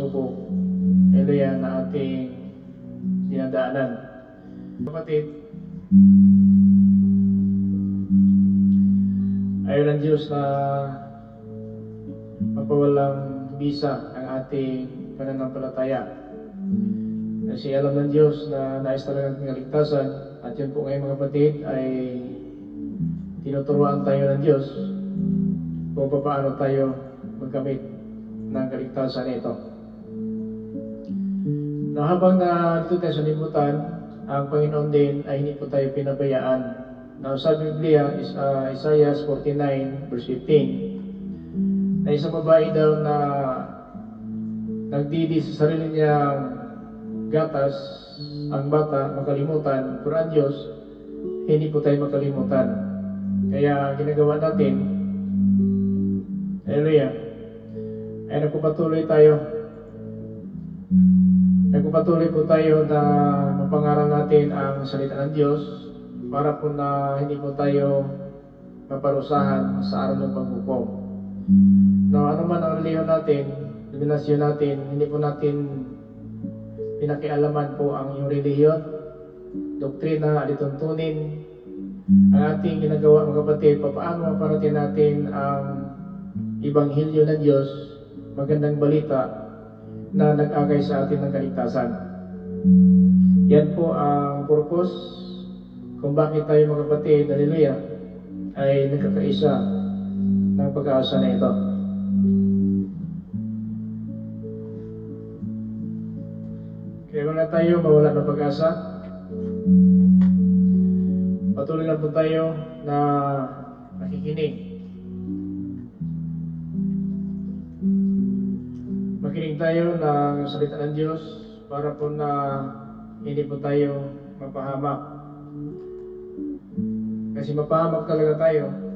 pagsubok. Hallelujah na ating dinadaanan. Kapatid, ayaw ng Diyos na mapawalang bisa ang ating pananampalataya. Kasi alam ng Diyos na nais talaga ng kaligtasan at yun po ngayon mga kapatid ay tinuturuan tayo ng Diyos kung paano tayo magkamit ng kaligtasan ito. Na habang na dito tayo sa libutan, ang Panginoon din ay hindi po tayo pinabayaan. Na sa Biblia is uh, Isaiah 49 verse 15 na isang babae daw na nagdidi sa sarili niyang gatas ang bata makalimutan. Pero Diyos hindi po tayo makalimutan. Kaya ginagawa natin Hallelujah. Ay nagpapatuloy tayo nagpapatuloy po tayo na mapangaral natin ang salita ng Diyos para po na hindi po tayo maparusahan sa araw ng paghukom. No, ano man ang reliyon natin, denominasyon natin, hindi po natin pinakialaman po ang iyong reliyon, doktrina, alituntunin, ang ating ginagawa mga kapatid, paano maparating natin ang Ibanghilyo ng Diyos, magandang balita na nag-agay sa atin ng kaligtasan. Yan po ang purpose kung bakit tayo mga kapatid, hallelujah, ay nagkakaisa ng pag-aasa na ito. Kaya wala tayo mawala ng pag-asa. Patuloy lang po tayo na nakikinig. Makinig tayo ng salita ng Diyos para po na hindi po tayo mapahamak. Kasi mapahamak talaga tayo